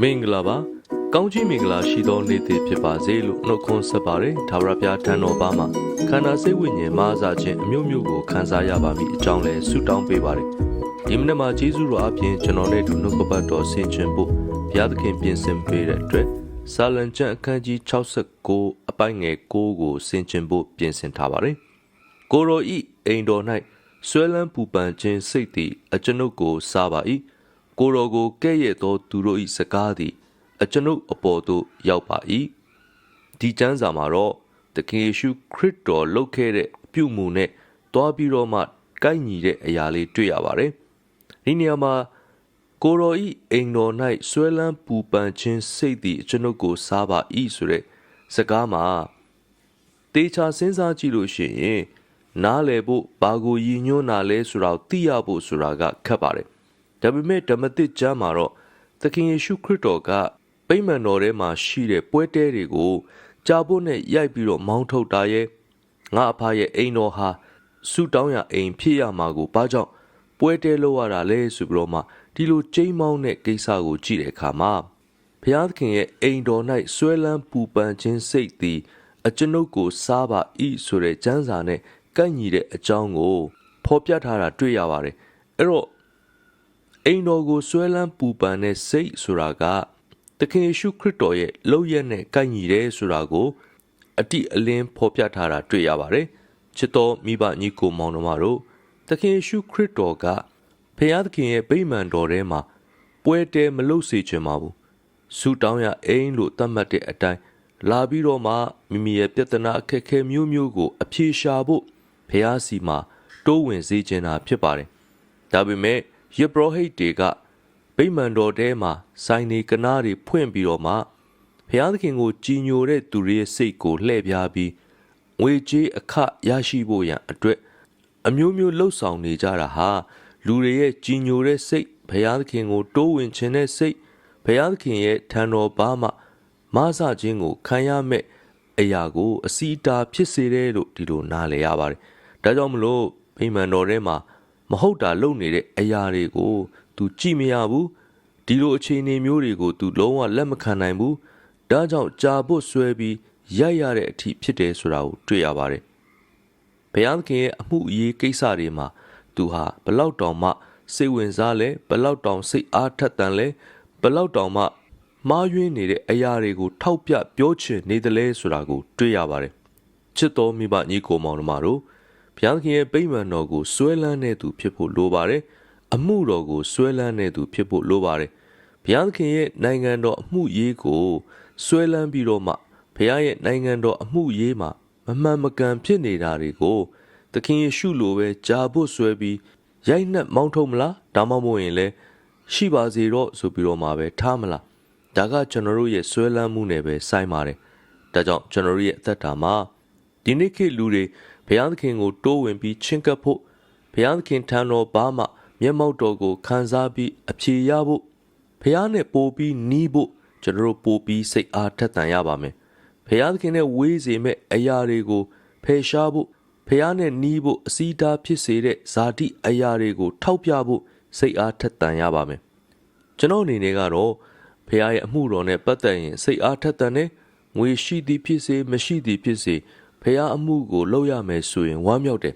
မင်္ဂလာပါကောင်းကြီးမင်္ဂလာရှိသောနေ့တစ်ဖြစ်ပါစေလို့နှုတ်ခွန်းဆက်ပါတယ်သာဝရဘုရားထံတော်ပါမှာခန္ဓာစိတ်ဝိညာဉ်မားစားခြင်းအမျိုးမျိုးကိုခံစားရပါမည်အကြောင်းလဲဆုတောင်းပေးပါတယ်ဒီမနေ့မှာဂျေဇုတော်အပြင်ကျွန်တော်နဲ့အတူနှုတ်ကပတ်တော်ဆင်ခြင်ဖို့ဘုရားသခင်ပြင်ဆင်ပေးတဲ့အတွက်ဆာလံကျမ်းအခန်းကြီး69အပိုင်းငယ်6ကိုဆင်ခြင်ဖို့ပြင်ဆင်ထားပါတယ်ကိုရိုဤအိမ်တော်၌ဆွဲလန်းပူပန်ခြင်းစိတ်သည်အကျွန်ုပ်ကိုစားပါ၏ ကိုရောကိုကဲ့ရဲ့သောသူတို့၏စကားသည်အကျွန်ုပ်အပေါ်သို့ရောက်ပါ၏ဒီကျမ်းစာမှာတော့သခင်ယေရှုခရစ်တော်လုပ်ခဲ့တဲ့အပြုမှုနဲ့တွားပြီးတော့မှကိုက်ညီတဲ့အရာလေးတွေ့ရပါတယ်ဒီနေရာမှာကိုရောဤအိမ်တော်၌ဆွဲလန်းပူပန်ခြင်းစိတ်သည်အကျွန်ုပ်ကိုစားပါ၏ဆိုတဲ့စကားမှာတေချာစဉ်းစားကြည့်လို့ရှိရင်နားလည်ဖို့ဘာကိုရည်ညွှန်းတာလဲဆိုတာကိုသိရဖို့ဆိုတာကခက်ပါတယ် ဒါပေမဲ့ဓမ္မသစ်ကျမ်းမှာတော့သခင်ယေရှုခရစ်တော်ကပိမှန်တော်ထဲမှာရှိတဲ့ပွဲတဲတွေကိုကြာဖို့နဲ့ရိုက်ပြီးတော့မောင်းထုတ်တာရဲ့ငါအဖရဲ့အိမ်တော်ဟာဆူတောင်းရအိမ်ဖြစ်ရမှာကိုဘာကြောင့်ပွဲတဲလို့ရတာလဲဆိုပြီးတော့မှဒီလိုကျိမ်းမောင်းတဲ့ကိစ္စကိုကြည့်တဲ့အခါမှာဘုရားသခင်ရဲ့အိမ်တော်၌ဆွဲလန်းပူပန်ခြင်းစိတ်သည်အကျွန်ုပ်ကိုစားပါ၏ဆိုတဲ့ကျမ်းစာနဲ့ကန့်ညီတဲ့အကြောင်းကိုဖော်ပြထားတာတွေ့ရပါတယ်အဲ့တော့ အိမ်တော်ကိုဆွဲလန်းပူပန်တဲ့စိတ်ဆိုတာကသခင်ယေရှုခရစ်တော်ရဲ့လောက်ရက်နဲ့ကိုက်ညီတယ်ဆိုတာကိုအတိအလင်းဖော်ပြထားတာတွေ့ရပါတယ်ချစ်တော်မိဘညီကိုမောင်နှမတို့သခင်ယေရှုခရစ်တော်ကဖခင်သခင်ရဲ့ဗိမာန်တော်ထဲမှာပွဲတဲမလုပ်စေချင်ပါဘူးဆူတောင်းရအိမ်လို့သတ်မှတ်တဲ့အတိုင်းလာပြီးတော့မှမိမိရဲ့ပြဿနာအခက်အခဲမျိုးမျိုးကို အပြေရှာဖို့ဖះစီမှာတိုးဝင်စေချင်တာဖြစ်ပါတယ်ဒါပေမဲ့ ယေဘရဟိတ်တွေကဗိမာန်တော်ထဲမှာစိုင်းနေကနားတွေဖွင့်ပြီးတော့မှဘုရားသခင်ကိုကြည်ညိုတဲ့သူတွေရဲ့စိတ်ကိုလှည့်ပြားပြီးငွေကြေးအခရရှိဖို့ရန်အတွက်အမျိုးမျိုးလှုပ်ဆောင်နေကြတာဟာလူတွေရဲ့ကြည်ညိုတဲ့စိတ်ဘုရားသခင်ကိုတိုးဝင်ခြင်းတဲ့စိတ်ဘုရားသခင်ရဲ့ထံတော်ဘာမှမဆခြင်းကိုခံရမဲ့အရာကိုအစီအတာဖြစ်စေတယ်လို့ဒီလိုနားလည်ရပါတယ်။ဒါကြောင့်မလို့ဗိမာန်တော်ထဲမှာ မဟုတ်တာလုပ်နေတဲ့အရာတွေကို तू ကြည့်မရဘူးဒီလိုအခြေအနေမျိုးတွေကို तू လုံးဝလက်မခံနိုင်ဘူးဒါကြောင့်ကြာဖို့ဆွဲပြီးရိုက်ရတဲ့အထိဖြစ်တယ်ဆိုတာကိုတွေ့ရပါတယ်ဘုရားသခင်ရဲ့အမှုအရေးကိစ္စတွေမှာ तू ဟာဘလောက်တောင်မှစိတ်ဝင်စားလဲဘလောက်တောင်စိတ်အားထက်သန်လဲဘလောက်တောင်မှမှားယွင်းနေတဲ့အရာတွေကိုထောက်ပြပြောချင်နေတယ်လဲဆိုတာကိုတွေ့ရပါတယ်ချစ်တော်မိဘညီကိုမောင်တို့တို့ ဘုရားသခင်ရဲ့ပိမှန်တော်ကိုစွဲလန်းတဲ့သူဖြစ်ဖို့လိုပါတယ်အမှုတော်ကိုစွဲလန်းတဲ့သူဖြစ်ဖို့လိုပါတယ်ဘုရားသခင်ရဲ့နိုင်ငံတော်အမှုရေးကိုစွဲလန်းပြီးတော့မှဘုရားရဲ့နိုင်ငံတော်အမှုရေးမှာမမှန်မကန်ဖြစ်နေတာတွေကိုသခင်ယေရှုလိုပဲကြာဖို့ဆွဲပြီးရိုက်နှက်မောင်းထုတ်မလားဒါမှမဟုတ်ရင်လည်းရှိပါစေတော့ဆိုပြီးတော့မှပဲထားမလားဒါကကျွန်တော်တို့ရဲ့ဆွဲလန်းမှုနဲ့ပဲဆိုင်ပါတယ်ဒါကြောင့်ကျွန်တော်တို့ရဲ့အသက်တာမှာဒီနေ့ခေတ်လူတွေဘု ရားသခင်ကို တိုးဝင်ပြီးချင့်ကပ်ဖို့ဘုရားသခင်ထံတော်ဘာမှမျက်မှောက်တော်ကိုခံစားပြီးအဖြေရဖို့ဘုရားနဲ့ပို့ပြီးနီးဖို့ကျွန်တော်တို့ပို့ပြီးစိတ်အားထက်သန်ရပါမယ်ဘုရားသခင်နဲ့ဝေးစေမဲ့အရာတွေကိုဖယ်ရှားဖို့ဖះနဲ့နီးဖို့အစီတာဖြစ်စေတဲ့ဇာတိအရာတွေကို ထောက်ပြဖို့စိတ်အားထက်သန်ရပါမယ်ကျွန်တော်အနေနဲ့ကတော့ဖះရဲ့အမှုတော်နဲ့ပတ်သက်ရင်စိတ်အားထက်သန်တဲ့ငွေရှိသည်ဖြစ်စေမရှိသည်ဖြစ်စေ ဖះအမှုကိုလုပ်ရမယ်ဆိုရင်ဝမ်းမြောက်တယ်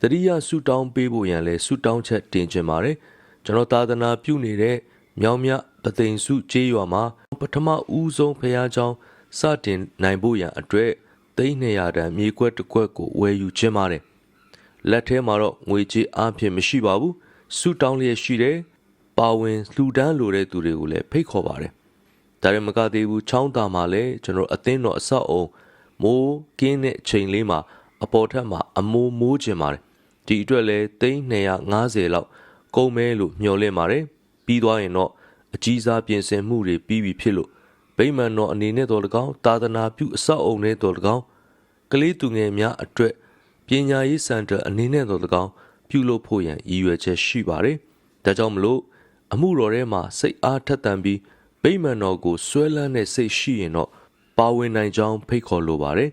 တတိယဆူတောင်းပေးဖို့ရန်လဲဆူတောင်းချက်တင်ခြင်းပါတယ်ကျွန်တော်သာသနာပြုနေတဲ့မြောင်မြပသိမ်စုကျေးရွာမှာပထမဦးဆုံးဖះเจ้าစတင်နိုင်ဖို့ရန်အတွက်သိန်း200တန်မြေကွက်တစ်ကွက်ကိုဝယ်ယူခြင်းပါတယ်လက်ထဲမှာတော့ငွေကြေးအားဖြင့်မရှိပါဘူးဆူတောင်းလျက်ရှိတယ်ပါဝင်လှူဒန်းလိုတဲ့သူတွေကိုလည်းဖိတ်ခေါ်ပါတယ်ဒါရင်မကသေးဘူးချောင်းတာမှာလည်းကျွန်တော်အသင်းတော်အဆောက်အုံ မိုးကင်းတဲ့အချိန်လေးမှာအပေါ်ထက်မှာအမိုးမိုးကျင်ပါတယ်ဒီအတွက်လည်းသိန်း250လောက်ကုန်မဲလို့မျှော်လင့်ပါတယ်ပြီးသွားရင်တော့အကြီးစားပြင်ဆင်မှုတွေပြီးပြီဖြစ်လို့ဗိမာန်တော်အနေနဲ့တော်၎င်းသာသနာပြုအဆောက်အုံနဲ့တော်၎င်းကလေးသူငယ်များအတွက်ပညာရေးစင်တာအနေနဲ့တော်၎င်းပြုလုပ်ဖို့ရန်ရည်ရွယ်ချက်ရှိပါတယ်ဒါကြောင့်မလို့အမှုတော်ထဲမှာစိတ်အားထက်သန်ပြီးဗိမာန်တော်ကိုဆွဲလန်းတဲ့စိတ်ရှိရင်တော့ ပါဝင်နိုင်ကြောင်းဖိတ်ခေါ်လိုပါတယ်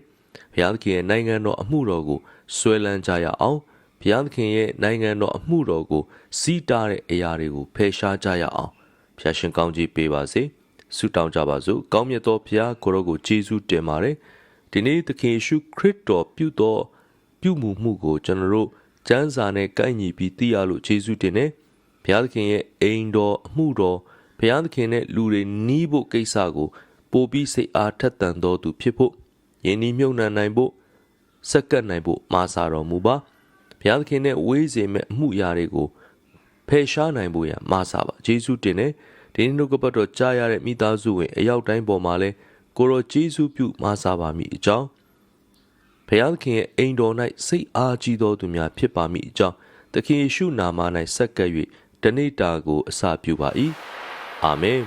ဘုရားသခင်ရဲ့နိုင်ငံတော်အမှုတော်ကိုဆွဲလန်းကြရအောင်ဘုရားသခင်ရဲ့နိုင်ငံတော်အမှုတော်ကိုစီးတားတဲ့အရာတွေကိုဖယ်ရှားကြရအောင်ဘဖျာရှင်ကောင်းကြီးပေးပါစေဆုတောင်းကြပါစို့ကောင်းမြတ်သောဘုရားကိုရောကိုယေရှုတင်ပါတယ်ဒီနေ့သခင်ယေရှုခရစ်တော်ပြုသောပြုမှုမှုကိုကျွန်တော်တို့ကျမ်းစာနဲ့ကိုက်ညီပြီးသိရလို့ယေရှုတင်တယ်ဘုရားသခင်ရဲ့အိမ်တော်အမှုတော်ဘုရားသခင်နဲ့လူတွေနီးဖို့ကိစ္စကို ပို့ပြီးစိတ်အားထက်သန်တော်သူဖြစ်ဖို့ယဉ်ဤမြုံနှံနိုင်ဖို့စက္ကပ်နိုင်ဖို့မာစာတော်မူပါဘုရားသခင်နဲ့ဝေးစေမဲ့အမှုရာတွေကိုဖယ်ရှားနိုင်ဖို့ရန်မဆာပါဂျေစုတင်တယ်ဒီနေ့နှုတ်ကပတ်တော်ကြားရတဲ့မိသားစုဝင်အရောက်တိုင်းပေါ်မှာလဲကိုရောဂျေစုပြုမဆာပါမိအကြောင်းဖခင်ခင်ရဲ့အိမ်တော်၌စိတ်အားကြီးသောသူများဖြစ်ပါမိအကြောင်းသခင်ယေရှုနာမ၌ဆက်ကပ်၍တနေ့တာကိုအစာပြုပါ၏အာမင်